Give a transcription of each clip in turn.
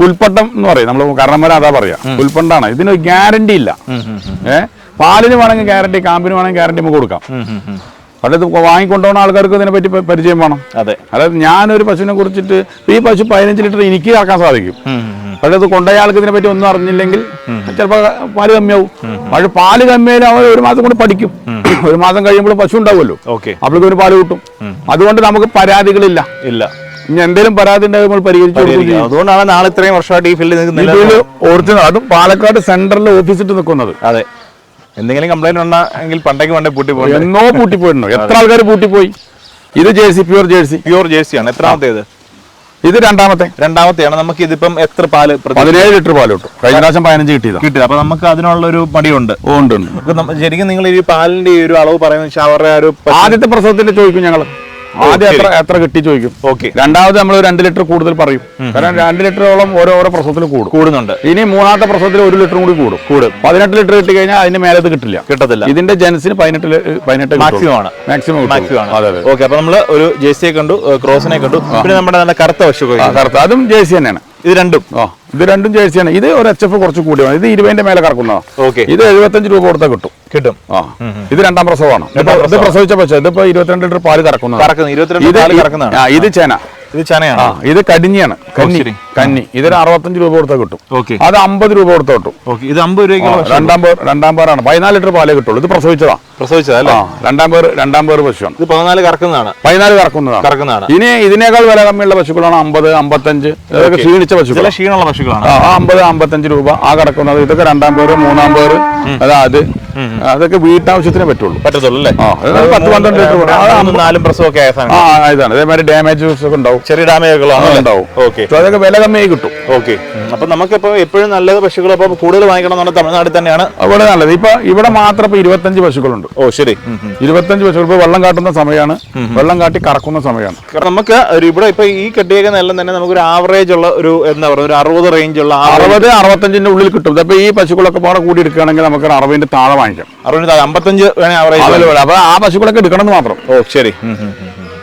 പുൽപ്പട്ടം എന്ന് പറയും. നമ്മൾ കർണന്മാർ അതാ പറയാ. പുൽപ്പണ്ടാണ്. ഇതിന് ഗ്യാരണ്ടി ഇല്ല. ഏഹ് പാലിന് വേണമെങ്കിൽ ഗ്യാരണ്ടി കാമ്പിന് വേണമെങ്കിൽ ഗ്യാരണ്ടി നമുക്ക് കൊടുക്കാം. പക്ഷേ ഇത് വാങ്ങിക്കൊണ്ടുപോകുന്ന ആൾക്കാർക്ക് ഇതിനെ പറ്റി പരിചയം വേണം. അതെ. അതായത് ഞാനൊരു പശുവിനെ കുറിച്ചിട്ട് ഈ പശു പതിനഞ്ച് ലിറ്റർ എനിക്ക് ഇറക്കാൻ സാധിക്കും. പക്ഷേ അത് കൊണ്ടുപോയ ആൾക്ക് ഇതിനെ പറ്റി ഒന്നും അറിഞ്ഞില്ലെങ്കിൽ ചിലപ്പോൾ പാൽ കമ്മിയാവും. പക്ഷെ പാൽ കമ്മിയായാലും അവർ ഒരു മാസം കൂടി പഠിക്കും. ഒരു മാസം കഴിയുമ്പോൾ പശു ഉണ്ടാവുമല്ലോ. ഓക്കെ. അപ്പോഴേക്കും ഒരു പാൽ കിട്ടും. അതുകൊണ്ട് നമുക്ക് പരാതികളില്ല. ഇല്ല. ഇനി എന്തെങ്കിലും പരാതി ഉണ്ടെങ്കിൽ നമ്മൾ പരിഹരിച്ചു അതുകൊണ്ടാണ് നാളെ ഇത്രയും വർഷമായിട്ട് ഈ ഫീൽഡിൽ നിൽക്കുന്നത് ഒറിജിനൽ അതും പാലക്കാട് സെന്ററിൽ ഓഫീസിട്ട് നിൽക്കുന്നത് അതെ. എന്തെങ്കിലും കംപ്ലൈന്റ് ഉണ്ടെങ്കിൽ പണ്ടേക്ക് പണ്ടേ പൂട്ടി പോയി എന്നോ പൂട്ടിപ്പോയിട്ടോ എത്ര ആൾക്കാർ പൂട്ടിപ്പോയി ഇത് ജേഴ്സി പ്യൂർ ജേഴ്സി പ്യൂർ ജേഴ്സിയാണ് എത്രാമത്തേത് ഇത്? രണ്ടാമത്തെ. രണ്ടാമത്തെയാണ്. നമുക്ക് ഇതിപ്പം എത്ര പാൽ പതിനേഴ് ലിറ്റർ പാൽ കിട്ടും. കഴിഞ്ഞ പ്രാവശ്യം പതിനഞ്ച് കിട്ടിയത്. കിട്ടിയത്. അപ്പൊ നമുക്ക് അതിനുള്ള ഒരു മടിയുണ്ട് ഉണ്ട് ശരിക്കും നിങ്ങൾ ഈ പാലിന്റെ ഈ ഒരു അളവ് പറയുന്ന വെച്ചാൽ അവരുടെ ആ ഒരു ആദ്യത്തെ പ്രസവത്തിന്റെ ചോദിക്കും ഞങ്ങൾ ആദ്യം എത്ര എത്ര കിട്ടി ചോദിക്കും. ഓക്കെ രണ്ടാമത് നമ്മൾ രണ്ട് ലിറ്റർ കൂടുതൽ പറയും. കാരണം രണ്ട് ലിറ്ററോളം ഓരോ ഓരോ പ്രസവത്തിൽ കൂടും. കൂടുന്നുണ്ട്. ഇനി മൂന്നാമത്തെ പ്രസവത്തിൽ ഒരു ലിറ്ററും കൂടി കൂടും. കൂടും. പതിനെട്ട് ലിറ്റർ കിട്ടി കഴിഞ്ഞാൽ അതിന് മേലത് കിട്ടില്ല. കിട്ടത്തില്ല. ഇതിന്റെ ജനസിന് പതിനെട്ട് പതിനെട്ട് മാക്സിമം ആണ്. മാക്സിമം മാക്സിമം ആണ്. അതെ ഓക്കെ അപ്പൊ നമ്മൾ ഒരു ജേഴ്സിയെ കണ്ടു ക്രോസിനെ കണ്ടു പിന്നെ നമ്മുടെ നല്ല കറുത്ത പശു കറുത്ത. അതും ജേഴ്സി തന്നെയാണ്. ഇത് രണ്ടും? ആ ഇത് രണ്ടും ജേഴ്സിയാണ്. ഇത് ഒരു എച്ച് എഫ് കുറച്ച് കൂടിയാണ്. ഇത് ഇരുപതിന്റെ മേലെ കറക്കുന്നതാണ് ഓക്കെ. ഇത് എഴുപത്തഞ്ച് രൂപ കൊടുത്താൽ കിട്ടും. കിട്ടും. ആ ഇത് രണ്ടാം പ്രസവമാണ്. ഇത് പ്രസവിച്ച പക്ഷേ ഇതിപ്പോ ഇരുപത്തിരണ്ട് ലിറ്റർ പാൽ കറക്കുന്നത് ഇത് ചേന. ഇത് ചനയാണ്? ഇത് കടിഞ്ഞിയാണ് കന്നി കന്നി ഇതൊരു അറുപത്തഞ്ച് രൂപ കൊടുത്താൽ കിട്ടും. അത് അമ്പത് രൂപ കൊടുത്താൽ കിട്ടും. ഇത് അമ്പത് രൂപ രണ്ടാം പേർ രണ്ടാം പേരാണ്. പതിനാല് ലിറ്റർ പാലേ കിട്ടുള്ളൂ. ഇത് പ്രസവിച്ചതാ. പ്രസവിച്ചതല്ലേ? രണ്ടാം പേർ രണ്ടാം പേർ പശുവാണ് ഇത് പതിനാല് കറക്കുന്നതാണ്. പതിനാല് കറക്കുന്നതാണ്. കറക്കുന്നതാണ്. ഇനി ഇതിനേക്കാൾ വില കമ്മിയുള്ള പശുക്കളാണ് അമ്പത് അമ്പത്തഞ്ച് ഇതൊക്കെ ക്ഷീണിച്ച പശുക്കൾ ക്ഷീണമുള്ള പശുക്കളാണ്. ആ അമ്പത് അമ്പത്തഞ്ച് രൂപ ആ കിടക്കുന്നത്. ഇതൊക്കെ രണ്ടാം പേര് മൂന്നാം പേര്. അതാ അത്. അതൊക്കെ വീട്ടാവശ്യത്തിനേ പറ്റുള്ളൂ. പറ്റത്തുള്ളൂ അല്ലേ? പത്ത് പന്ത്രണ്ട് ലിറ്റർ. നാലും പ്രസവമൊക്കെ ആയ സാധനം. ആ ഇതാണ് അതേമാതിരി ഡാമേജ് ഒക്കെ ഉണ്ടാവും. ചെറിയ ഡാമേജ് ഉണ്ടാവും. ഓക്കെ അതൊക്കെ വില കമ്മിയായി കിട്ടും. ഓക്കെ അപ്പൊ നമുക്കിപ്പോ എപ്പോഴും നല്ലത് പശുക്കൾ അപ്പൊ കൂടുതൽ വാങ്ങിക്കണം തമിഴ്നാട്ടിൽ തന്നെയാണ്. അതുപോലെ നല്ലത്. ഇപ്പൊ ഇവിടെ മാത്രം ഇപ്പൊ ഇരുപത്തഞ്ച് പശുക്കളുണ്ട്. ഓ ശരി. ഇരുപത്തഞ്ച് പശുക്കൾ ഇപ്പൊ വെള്ളം കാട്ടുന്ന സമയമാണ്. വെള്ളം കാട്ടി കറക്കുന്ന സമയമാണ്. നമുക്ക് ഇവിടെ ഇപ്പൊ ഈ കെട്ടിയേക്കുന്ന എല്ലാം തന്നെ നമുക്ക് ഒരു ആവറേജ് ഉള്ള ഒരു എന്താ പറയുക ഒരു അറുപത് റേഞ്ച് ഉള്ള അറുപത് അറുപത്തഞ്ചിന്റെ ഉള്ളിൽ കിട്ടും. ഇപ്പൊ ഈ പശുക്കളൊക്കെ പാടെ കൂടി എടുക്കുകയാണെങ്കിൽ നമുക്ക് ഒരു അറുപതിന്റെ താഴെ വാങ്ങിക്കാം. അറുപത് അമ്പത്തഞ്ച് വേണേ വേണം. അപ്പൊ ആ പശുക്കളൊക്കെ എടുക്കണമെന്ന് മാത്രം. ഓ ശരി.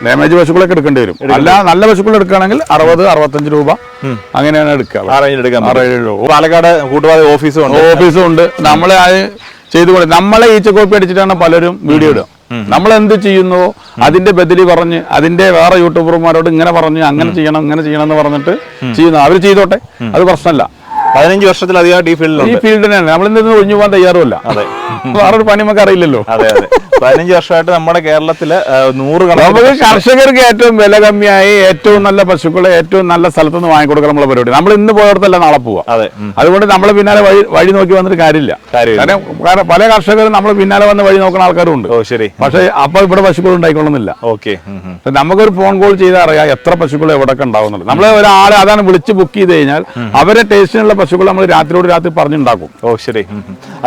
ഡാമേജ് പശുക്കളൊക്കെ എടുക്കേണ്ടി വരും. അല്ല നല്ല പശുക്കൾ എടുക്കുകയാണെങ്കിൽ അറുപത് അറുപത്തഞ്ച് രൂപ അങ്ങനെയാണ് എടുക്കുക. പാലക്കാട് കൂട്ടുപാത ഓഫീസും ഉണ്ട്. ഓഫീസും ഉണ്ട്. നമ്മളെ ചെയ്തു കൊടുക്കും നമ്മളെ ഈച്ച കോപ്പി അടിച്ചിട്ടാണ് പലരും വീഡിയോ ഇടുക. നമ്മൾ എന്ത് ചെയ്യുന്നു? അതിന്റെ ബദലി പറഞ്ഞ് അതിന്റെ വേറെ യൂട്യൂബർമാരോട് ഇങ്ങനെ പറഞ്ഞു അങ്ങനെ ചെയ്യണം ഇങ്ങനെ ചെയ്യണം എന്ന് പറഞ്ഞിട്ട് ചെയ്യുന്നു. അവർ ചെയ്തോട്ടെ. അത് പ്രശ്നമല്ല. പതിനഞ്ച് വർഷത്തിലധികമായിട്ട് ഈ ഫീൽഡിൽ ഈ ഫീൽഡിൽ ഫീൽഡിനാണ് നമ്മൾ ഇന്ന് ഒഴിഞ്ഞു പോകാൻ തയ്യാറുമല്ല. അതെ. വേറൊരു പണി നമുക്ക് അറിയില്ലല്ലോ. അതെ അതെ. പതിനഞ്ച് വർഷമായിട്ട് നമ്മുടെ കേരളത്തിൽ നൂറ് നമുക്ക് കർഷകർക്ക് ഏറ്റവും വില കമ്മിയായി ഏറ്റവും നല്ല പശുക്കളെ ഏറ്റവും നല്ല സ്ഥലത്ത് നിന്ന് വാങ്ങിക്കൊടുക്കാൻ നമ്മളെ പരിപാടി. നമ്മൾ ഇന്ന് പോയടത്തല്ല നാളെ പോവാ. അതെ അതുകൊണ്ട് നമ്മളെ പിന്നാലെ വഴി വഴി നോക്കി വന്നിട്ട് കാര്യമില്ല. കാരണം പല കർഷകരും നമ്മളെ പിന്നാലെ വന്ന് വഴി നോക്കുന്ന ആൾക്കാരും ഉണ്ട് ഓ ശരി. പക്ഷേ അപ്പൊ ഇവിടെ പശുക്കൾ ഉണ്ടായിക്കൊള്ളുന്നില്ല. ഓക്കെ നമുക്കൊരു ഫോൺ കോൾ ചെയ്താൽ അറിയാം എത്ര പശുക്കൾ എവിടെ ഉണ്ടാവുന്നുണ്ട് നമ്മൾ ഒരാളെ അതാണ് വിളിച്ച് ബുക്ക് ചെയ്ത് കഴിഞ്ഞാൽ അവരെ ടേസ്റ്റിനുള്ള പശുക്കൾ നമ്മൾ രാത്രിയോട് രാത്രി പറഞ്ഞുണ്ടാക്കും. ഓ ശരി.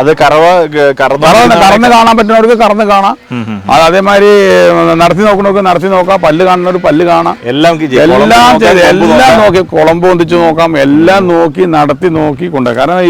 അത് കറവ കറന്ന് കാണാൻ പറ്റുന്നവർക്ക് കറന്ന് കാണാം. അത് അതേമാതിരി നടത്തി നോക്കുന്നവർക്ക് നടത്തി നോക്കാം. പല്ല് കാണുന്നവർ പല്ല് കാണാം. എല്ലാം എല്ലാം എല്ലാം നോക്കി. കുളമ്പ് പൊന്തിച്ച് നോക്കാം. എല്ലാം നോക്കി നടത്തി നോക്കി കൊണ്ട് കാരണം